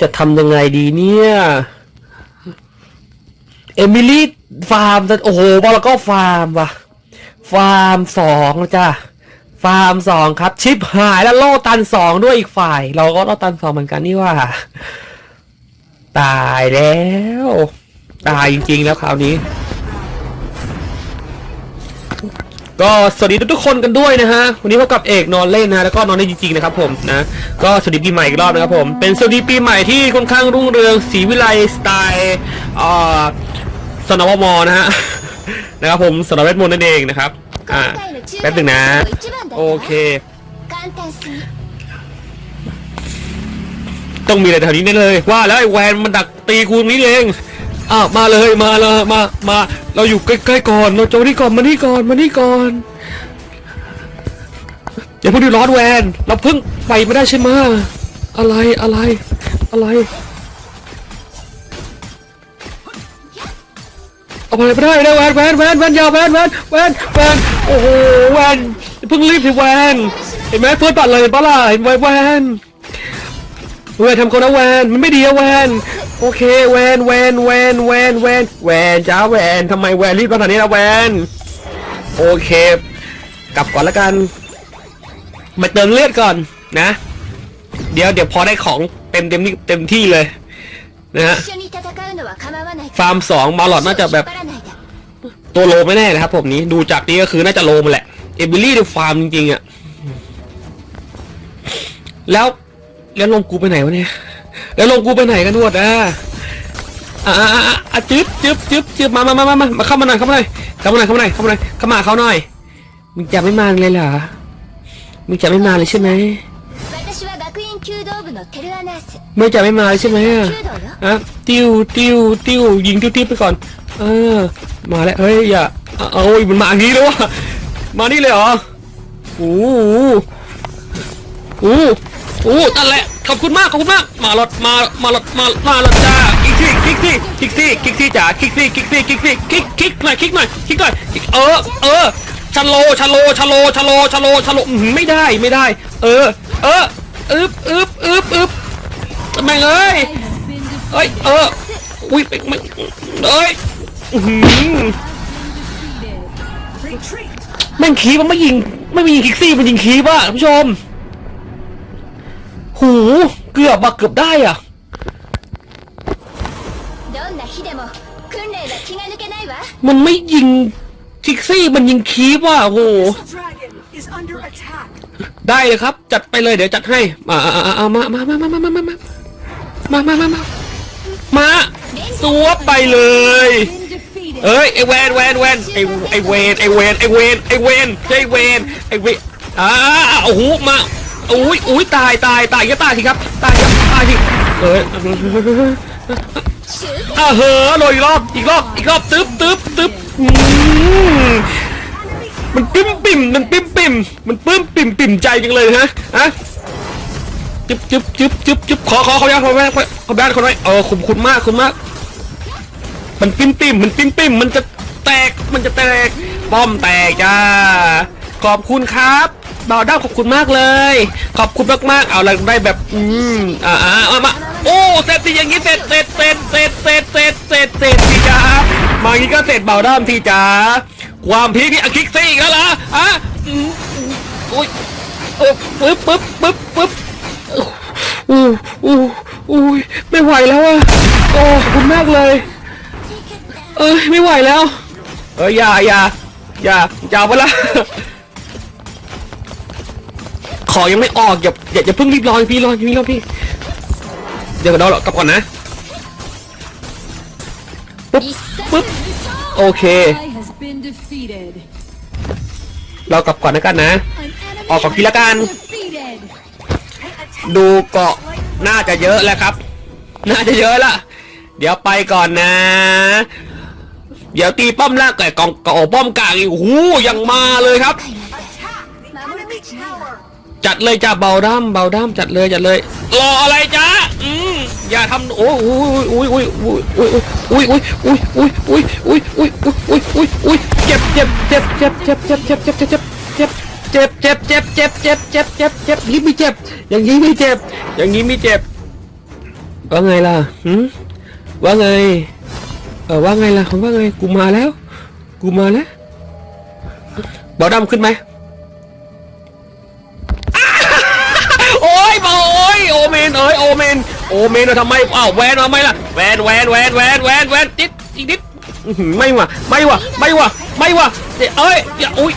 จะทำยังไงดีเนี่ย เอมิลี่ฟาร์มโอ้โหบอลก็ฟาร์มว่ะ ฟาร์มสองจ้ะฟาร์มสองครับ ชิปหายแล้วโลตันสองด้วยอีกฝ่าย เราก็โลตันสองเหมือนกันนี่ว่า ตายแล้ว ตายจริงๆแล้วคราวนี้ ก็สวัสดีทุกๆคนกันด้วยนะฮะ วันนี้พบกับเอกนอนเล่นนะ แล้วก็นอนเล่นจริงๆนะครับผมนะ ก็สวัสดีปีใหม่อีกรอบนะครับผม เป็นสวัสดีปีใหม่ที่ค่อนข้างรุ่งเรืองสีวิไลสไตล์อ่าสนวมนะฮะ นะครับผมสนวเวทมนต์นั่นเองนะครับ อ่าแป๊บหนึ่งนะ โอเค ต้องมีอะไรแถวนี้แน่เลย ว่าแล้วไอ้แวนมันดักตีกูนี้เอง อ้าวมาเลยมาเลยมามา เราอยู่ใกล้ๆก่อน เราโจนี่ก่อนมานี่ก่อนมานี่ก่อนอย่าเพิ่งดูร้อนแวน เราเพิ่งไปไม่ได้ใช่ไหมอะไรอะไรอะไรเอาไปไม่ได้นะแวนแวนแวนแวนยาวแวนแวนแวนแวนโอ้โหแวนเพิ่งรีบที่แวนเห็นไหมเฟิร์สบัตรเลยปะล่ะเห็นไหมแวนแวนทำเขานะแวนมันไม่ดีอะแวน โอเคแวนแวนแวนแวนแวนแวนจ้าแวนทำไมแวนรีบขนาดนี้ละแวนโอเค กลับก่อนละกัน มาเติมเลือดก่อนนะ เดี๋ยวเดี๋ยวพอได้ของเต็มเต็มเต็มที่เลยนะฮะฟาร์มสองมาหลอดน่าจะแบบตัวโลไม่แน่นะครับผมนี้ดูจากนี้ก็คือน่าจะโลมาแหละเอบิลี่ในฟาร์มจริงๆอะแล้วแล้วลงกูไปไหนวะเนี่ย แล้วลงกูไปไหนกันหมดอ่ะอ่ะอ่ะอ่ะอ่ะอ่ะจึ๊บจึ๊บจึ๊บจึ๊บมามามามามามาเข้ามาหน่อยเข้ามาหน่อยเข้ามาหน่อยเข้ามาหน่อยเข้ามาหน่อยเข้ามาเขาหน่อยมึงจะไม่มาเลยเหรอมึงจะไม่มาเลยใช่ไหม 私は学院弓道部のテルアナース มึงจะไม่มาเลยใช่ไหมอ่ะ 弓道よ อ่ะติ้วติ้วติ้วยิงติ้วติ้วไปก่อน เออ มาแล้ว เฮ้ย อย่าเอาเอาโอ้ยมันมาอย่างนี้แล้ววะมานี่เลยเหรอโอ้โหโอ้โห โอ้โหนั่นแหละ ขอบคุณมาก ขอบคุณมาก มาหลอด มา มาหลอด มา มาหลอดจ้าคิกซี่คิกซี่คิกซี่คิกซี่จ๋าคิกซี่คิกซี่คิกซี่คิกคิกหน่อยคิกหน่อยคิกหน่อยเออ เออชะโลชะโลชะโลชะโลชะโลชะโลองหือไม่ได้ ไม่ได้ เออ เอออึบอึบอึบอึบแม่งเอ้ยเอ้ย เออ อุ้ยไม่ไม่เอ้ยหือแม่งคีบมันไม่ยิง ไม่มียิงคิกซี่ มันยิงคีบอะท่านผู้ชม หูเกือบมาเกือบได้อะมันไม่ยิงทิกซี่มันยิงคีบว่ะโหได้เลยครับ จัดไปเลยเดี๋ยวจัดให้ มามามามามามามามามามามามามาตัวไปเลย เอ้ยไอเวนเวนเวนไอไอเวนไอเวนไอเวนไอเวนไอเวนไอเวนอ้าโอ้โหมา อุ้ยอุ้ยตายตายตายก็ตายสิครับ ตายครับตายสิเอ้ยอ่าเฮ้อลอยอีกรอบอีกรอบอีกรอบตึ๊บตึ๊บตึ๊บมันปิ้มปิ่มมันปิ้มปิ่มมันปื้มปิ่มปิ่มใจจังเลยฮะฮะจึ๊บจึ๊บจึ๊บจึ๊บจึ๊บขอขอขออนุญาตขออนุญาตขออนุญาตคนไว้เออขอบคุณมากขอบคุณมาก มันปิ้มปิ่มมันปิ้มปิ่มมันจะแตกมันจะแตกป้อมแตกจ้าขอบคุณครับ บ่าวด้าขอบคุณมากเลย ขอบคุณมากๆ เอาอะไรได้แบบ อืม อ่าอ่าเอามา โอ้เสร็จสิอย่างนี้เสร็จเสร็จเสร็จเสร็จเสร็จเสร็จเสร็จเสร็จทีจ้ามาอย่างนี้ก็เสร็จบ่าวด้ามทีจ้าความพีคนี่อคิกซี่อีกแล้วเหรออะอุ้ยปึ๊บปึ๊บปึ๊บปึ๊บอู้อู้อู้ไม่ไหวแล้วอะโอ้ขอบคุณมากเลย เอ้ยไม่ไหวแล้ว เอ้ยอย่าอย่าอย่าอย่าไปละ ขอยังไม่ออกอย่าอย่าอย่าเพิ่งรีบร้อนพี่รอพี่รอพี่ เดี๋ยวเรากลับก่อนนะปุ๊บปุ๊บโอเคเรากลับก่อนนะกันนะ ออกก่อนพี่ละกัน ดูเกาะน่าจะเยอะแล้วครับ น่าจะเยอะละเดี๋ยวไปก่อนนะ เดี๋ยวตีป้อมล่างก่อนกองกองป้อมกลางอีกโอ้โหยังมาเลยครับ จัดเลยจ้าเบาด้ามเบาด้ามจัดเลยจัดเลย รออะไรจ้าอืมอย่าทำโอ้ยอุ้ยอุ้ยอุ้ยอุ้ยอุ้ยอุ้ยอุ้ยอุ้ยอุ้ยอุ้ยอุ้ยอุ้ยอุ้ยอุ้ยเจ็บเจ็บเจ็บเจ็บเจ็บเจ็บเจ็บเจ็บเจ็บเจ็บเจ็บเจ็บเจ็บเจ็บเจ็บเจ็บเจ็บเจ็บเจ็บอย่างนี้ไม่เจ็บ อย่างนี้ไม่เจ็บ อย่างนี้ไม่เจ็บ ว่าไงล่ะหืมว่าไง เออว่าไงล่ะว่าไง กูมาแล้ว กูมาแล้วบอดำขึ้นไหม นเอ้ยโอเมนโอเมนเอาทำไมอ้าวแวนทำไมล่ะแวนแวนแวนแวนแวนแวนติดอีกนิดอื้อหือไม่ว่ะไม่ว่ะไม่ว่ะไม่ว่ะเดี๋ยวเอ้ยอย่าอุ้ย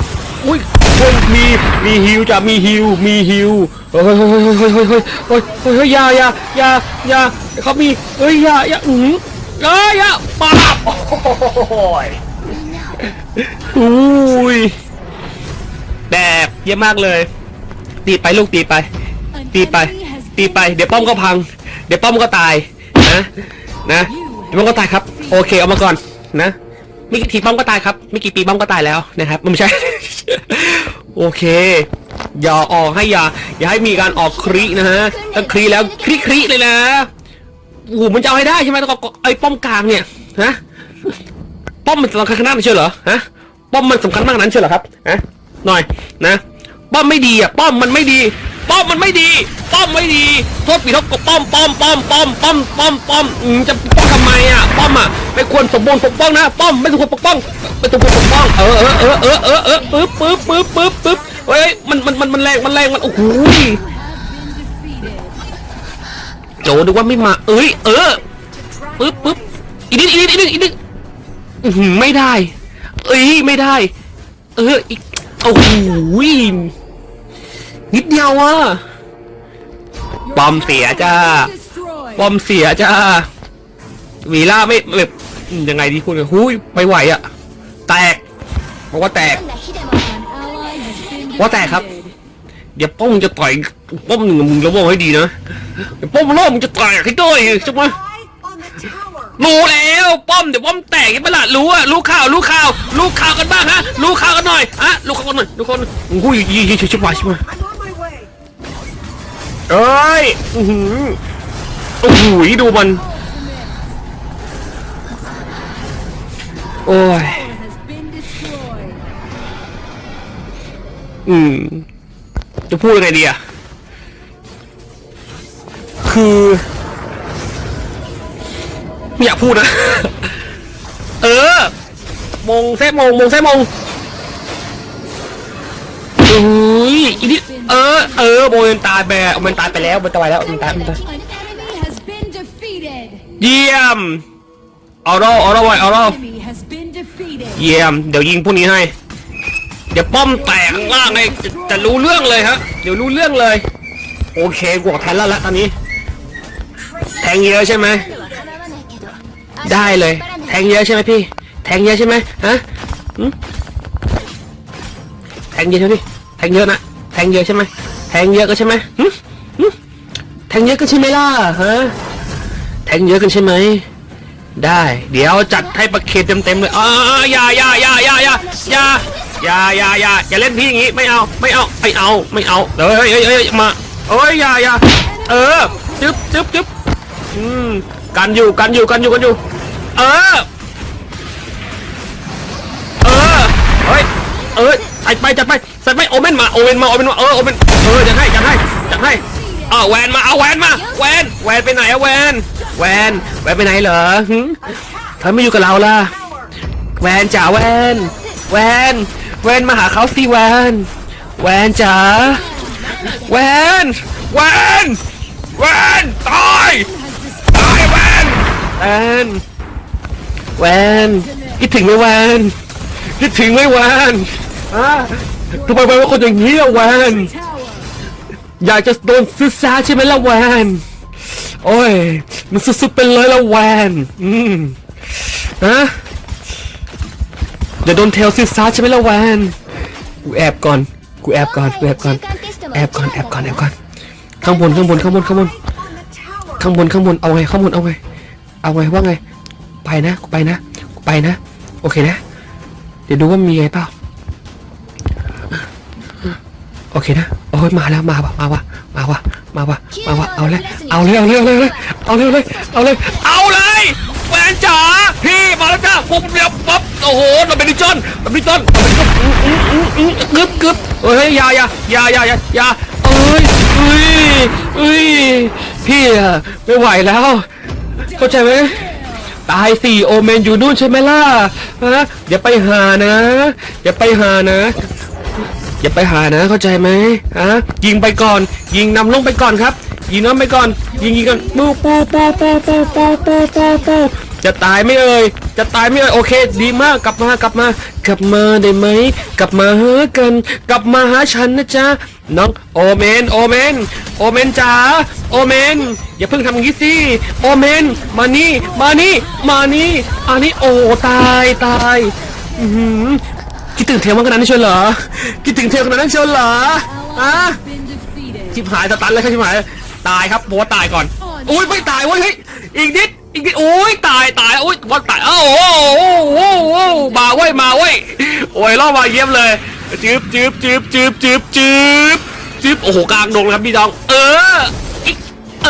อุ้ยโอ้ยมีมีฮิวจ้ะมีฮิวมีฮิวเฮ้ยเฮ้ยเฮ้ยเฮ้ยเฮ้ยเฮ้ยเฮ้ยเฮ้ยเฮ้ยอยาอยาอยาอยาเขามีเฮ้ยอยาอยาอือเอ้ยอยาปาบโอ้ยอุ้ยแบบเยี่ยมมากเลย ตีไปลูกตีไป ตีไป ตีไปเดี๋ยวป้อมก็พัง เดี๋ยวป้อมก็ตายนะนะเดี๋ยวป้อมก็ตายครับ โอเคเอามาก่อนนะไม่กี่ทีป้อมก็ตายครับไม่กี่ปีป้อมก็ตายแล้วนะครับไม่ใช่ โอเค อย่าออกให้อย่าอย่าให้มีการออกครีนะฮะถ้าครีแล้วครีครีเลยนะโอ้โหมันจะเอาให้ได้ใช่ไหมต้องเอไอ้ป้อมกลางเนี่ยฮะป้อมมันสำคัญขนาดนั้นเชียวเหรอฮะป้อมมันสำคัญมากนั้นเชียวเหรอครับฮะหน่อยนะ ป้อมไม่ดีอะป้อมมันไม่ดี ป้อมมันไม่ดี ป้อมไม่ดีโทษปีทบกับป้อมป้อมป้อมป้อมป้อมป้อมป้อมอืมจะป้องทำไมอะป้อมอะไม่ควรสมบูรณ์ปกป้องนะป้อมไม่สมควรปกป้องไม่สมควรปกป้องเออเออเออเออเออเออปึ๊บปึ๊บปึ๊บปึ๊บปึ๊บเฮ้ยมันมันมันมันแรงมันแรงมันโอ้โหโจดูว่าไม่มา เอ้ยเออปึ๊บปึ๊บอีนิดอีนิดอีนิดอีนิดหือไม่ได้ เอ้ยไม่ได้ เอออีกโอ้โห นิดเดียวว่ะปอมเสียจ้าปอมเสียจ้าวีล่าไม่แบบยังไงดีคุณหูยไม่ไหวอะ แตกบอกว่าแตกว่าแตกครับ เดี๋ยวป้อมจะต่อยป้อมหนึ่งมึงระวังให้ดีนะเดี๋ยวป้อมรอบมึงจะต่อยให้ด้วยใช่ไหมรู้แล้วป้อมเดี๋ยวป้อมแตกยังไม่ละรู้อะรู้ข่าวรู้ข่าวรู้ข่าวกันบ้างฮะรู้ข่าวกันหน่อยฮะรู้ข่าวกันหน่อยรู้ข่าวหน่อยหูยยิงชิบหายชิบหาย เอ้ยอือหือโอ้โหดูมัน โอ้ย Has been destroyed. อืม จะพูดยังไงดีอะคือไม่อยากพูดนะ เออ มงแซ่มง มงแซ่มง อุ้ยอีนี่เออเออโมเมนตายไปโมเมนตายไปแล้วโมเนตายแล้วโมเนตายโมเนตายเยี่ยมเอาเราเอาเราไว้เอาเราเยี่ยม เดี๋ยวยิงพวกนี้ให้ เดี๋ยวป้อมแตกข้างล่างให้จะจะรู้เรื่องเลยฮะ เดี๋ยวรู้เรื่องเลย โอเคกวกแทนแล้วละตอนนี้ แทงเยอะใช่ไหม ได้เลย แทงเยอะใช่ไหมพี่ แทงเยอะใช่ไหมฮะแทงเยอะใช่ไหมพี่ งเยอะนะแทงเยอะใช่ไหมแทงเยอะก็ใช่ไหมแทงเยอะก็ใช่ไหมล่ะฮะแทงเยอะกันใช่ไหมได้ เดี๋ยวจัดให้ประเคนเต็มๆเลยอ่าอย่าอย่าอย่าอย่าอย่าอย่าอย่าอย่าอย่าอย่าเล่นพี่อย่างงี้ไม่เอาไม่เอาไม่เอาไม่เอาเฮ้ยเฮ้ยเฮ้ยมาเอ้ยอย่าอย่าเออจึ๊บจึ๊บจึ๊บอืมกันอยู่กันอยู่กันอยู่กันอยู่ เออ เออเฮ้ยเออ ใส่ไปจัดไปใส่ไปโอเมนมาโอเมนมาโอเมนมาเออโอเมนเออจะให้จะให้จะให้เอาแวนมาเอาแวนมาแวนแวนไปไหนอะแวนแวนแวนไปไหนเหรอหึเธอไม่อยู่กับเราล่ะแวนจ๋าแวนแวนแวนมาหาเขาสิแวนแวนจ๋าแวนแวนแวนตายตายแวนแวนแวนคิดถึงไหมแวนคิดถึงไหมแวน อะทำไมแวนเป็นคนอย่างนี้อะแวนอยากจะโดนซึซาใช่ไหมล่ะแวนโอ้ย มันสุดๆเป็นเลยละแวนอืมฮะอย่าโดนเทลซึซาใช่ไหมล่ะแวน กูแอบก่อน กูแอบก่อน กูแอบก่อน แอบก่อน แอบก่อน แอบก่อน ข้างบน ข้างบน ข้างบน ข้างบน ข้างบน ข้างบน เอาไง ข้างบน เอาไง เอาไงว่าไง ไปนะ กูไปนะ กูไปนะ โอเคนะ เดี๋ยวดูว่ามีไงเปล่า โอเคนะโอ้ยมาแล้วมาว่ะมาว่ะมาว่ะมาว่ะมาว่ะเอาเลยเอาเลยเอาเลยเอาเลยเอาเลยเอาเลยเอาเลยแฟนจ๋าพี่มาแล้วจ้าปุ๊บเดียวปั๊บโอ้โหเราเป็นดิจอนเราเป็นดิจอนเราเป็นดิจอนอืมอืมอืมอืมกึบกึบเฮ้ยอย่าอย่าอย่าอย่าอย่าอย่าเอ้ยเอ้ยเอ้ยพี่อะไม่ไหวแล้ว เข้าใจไหมตายสี่โอเมนอยู่นู่นใช่ไหมล่ะฮะอย่าไปหานะอย่าไปหานะ อย่าไปหานะเข้าใจไหมฮะยิงไปก่อน ยิงนำลงไปก่อนครับ ยิงน้ำไปก่อน ยิงยิงกันปูปูปูปูปูปูปูปูปูจะตายไม่เอ่ยจะตายไม่เอ่ยโอเค ดีมากกลับมากลับมา กลับมาได้ไหมกลับมาหากัน กลับมาหาฉันนะจ๊ะน้องโอเมนโอเมนโอเมนจ๋าโอเมนอย่าเพิ่งทำอย่างนี้สิโอเมนมานี่มานี่มานี่อันนี้โอ้ตายตายอือหือ คิดถึงเทมมากขนาดนั้นเชียวเหรอคิดถึงเทมขนาดนั้นเชียวเหรออะ Ally has been defeated. ชิบหายสตันเลยครับชิบหายตายครับบัวตายก่อนอุ้ยไม่ตายเว้ยเฮ้ยอีกนิดอีกนิดโอ้ยตายตายอุ้ยบัวตายเอ้าโอ้โหโอ้โหมาเว้ยมาเว้ยโอ้ยล่อมาเยี่ยมเลยจืบจืบจืบจืบจืบจืบจืบโอ้โหกลางดงเลยครับพี่น้อง เอออีกเอ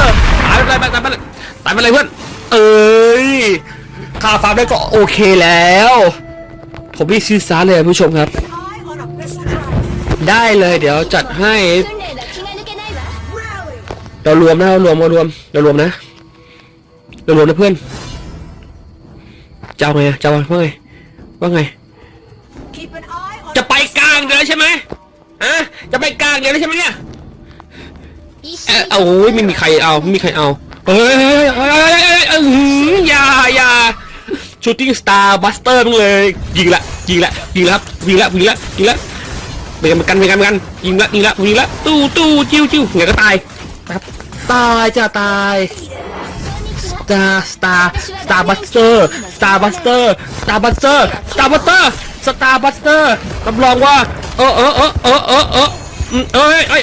อตายไปเลยตายไปเลยตายไปเลยเพื่อนเอ้ยค่าฟาร์มได้ก็โอเคแล้ว ผมพี่ซื้อซาเลยผู้ชมครับ ได้เลยเดี๋ยวจัดให้ เรารวมนะเรารวมเรารวมเรารวมนะเรารวมนะเพื่อนจะเอาไงจะว่าไงว่าไง จะไปกลางเดี๋ยวใช่ไหมฮะจะไปกลางเดี๋ยวใช่ไหมเนี่ยเออโอ้ยไม่มีใครเอาไม่มีใครเอาเฮ้ยเฮ้ยเฮ้ยเฮ้ยอย่าอย่า ชูติ้งสตาร์บัสเตอร์มึงเลยยิงละยิงละยิงละยิงละยิงละยิงละไปกันไปกันไปกันกันยิงละยิงละยิงละตู้ตู้จิ้วจิ้วไงก็ตายนะครับตายจะตายสตาร์สตาร์สตาร์บัสเตอร์สตาร์บัสเตอร์สตาร์บัสเตอร์สตาร์บัสเตอร์สตาร์บัสเตอร์รับรองว่าเออเออเออเออเออเอออืมเอ้ยเอ้ย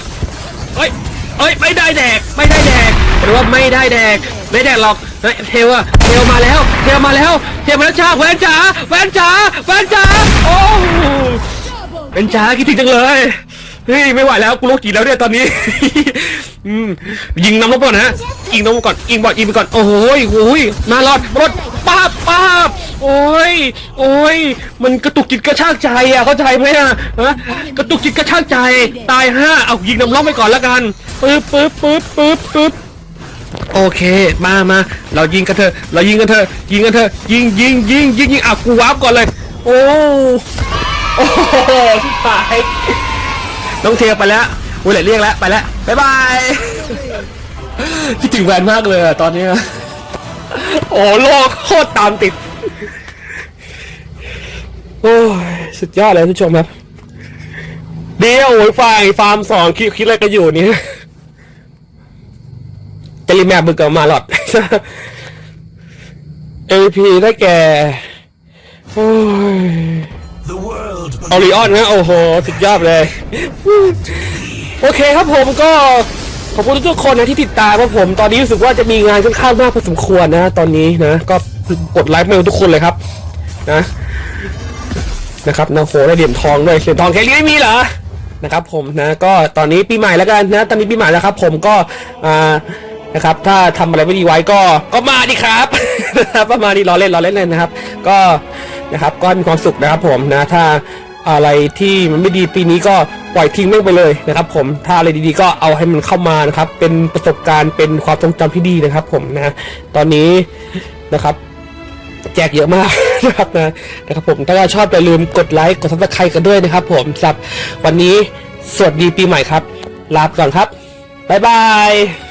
เอ้ยเอ้ยไม่ได้แดกไม่ได้แดก หรือว่าไม่ได้แดกไม่แดกหรอกเฮ้ยเทวอะเทวมาแล้ว เทวมาแล้วเทวมาแล้วจ้าแวนจ๋าแวนจ๋าแวนจ๋าโอ้เป็นจ๋าคิดถึงจังเลยเฮ้ยไม่ไหวแล้วกูโรคจิตแล้วเนี่ยตอนนี้ อืมยิงน้ำลบก่อนนะยิงน้ำลบก่อนยิงบอดยิงไปก่อนโอ้โหยโอ้ยมารอดรถป้าป้าโอ้ยโอ้ยมันกระตุกจิตกระชากใจอะเข้าใจไหมอะฮะกระตุกจิตกระชากใจ ตายห้าเอายิงน้ำลบไปก่อนแล้วกันปึ๊บปึ๊บปึ๊บปึ๊บปึ๊บ โอเค มามาเรายิงกันเถอะเรายิงกันเถอะยิงกันเถอะยิงยิงยิงยิงยิงอะกูวาร์ปก่อนเลย โอ้โอ้โหชิบหายน้องเทียไปแล้วอุ้ยเหลเรียกแล้วไปแล้วบ๊ายบายคิดถึงแวนมากเลยตอนนี้โอ้โลกโคตรตามติด โอ้ยสุดยอดเลยทุกชมครับ เดียวโอ้ยฝ่ายฟาร์มสองคิดคิดอะไรกันอยู่เนี่ย จะรีแมปมึงกับมาหลอด AP ได้แก่โอ้ย The world ออริออนนะโอ้โห สุดยอดเลย โอเคครับผมก็ขอบคุณทุกๆคนนะที่ติดตามครับผม ตอนนี้รู้สึกว่าจะมีงานค่อนข้างมากพอสมควรนะ ตอนนี้นะ ก็กดไลค์มาทุกคนเลยครับ นะนะครับนะโหได้เหรียญทองด้วยเหรียญทองแค่นี้ไม่มีเหรอนะครับผมนะก็ตอนนี้ปีใหม่แล้วกันนะ ตอนนี้ปีใหม่แล้วครับ ผมก็อ่า นะครับ ถ้าทำอะไรไม่ดีไว้ก็ก็มาดิครับนะครับประมาณนี้ล้อเล่นล้อเล่นเลยนะครับ ก็นะครับก็มีความสุขนะครับผมนะถ้าอะไรที่มันไม่ดีปีนี้ก็ปล่อยทิ้งแม่งไปเลยนะครับ ผมถ้าอะไรดีๆก็เอาให้มันเข้ามานะครับ เป็นประสบการณ์เป็นความทรงจำที่ดีนะครับ ผมนะตอนนี้นะครับ แจกเยอะมากนะครับนะนะครับผมถ้าชอบอย่าลืมกดไลค์กดซับสไครต์กันด้วยนะครับ ผมสำหรับวันนี้สวัสดีปีใหม่ครับ ลาไปก่อนครับบ๊ายบาย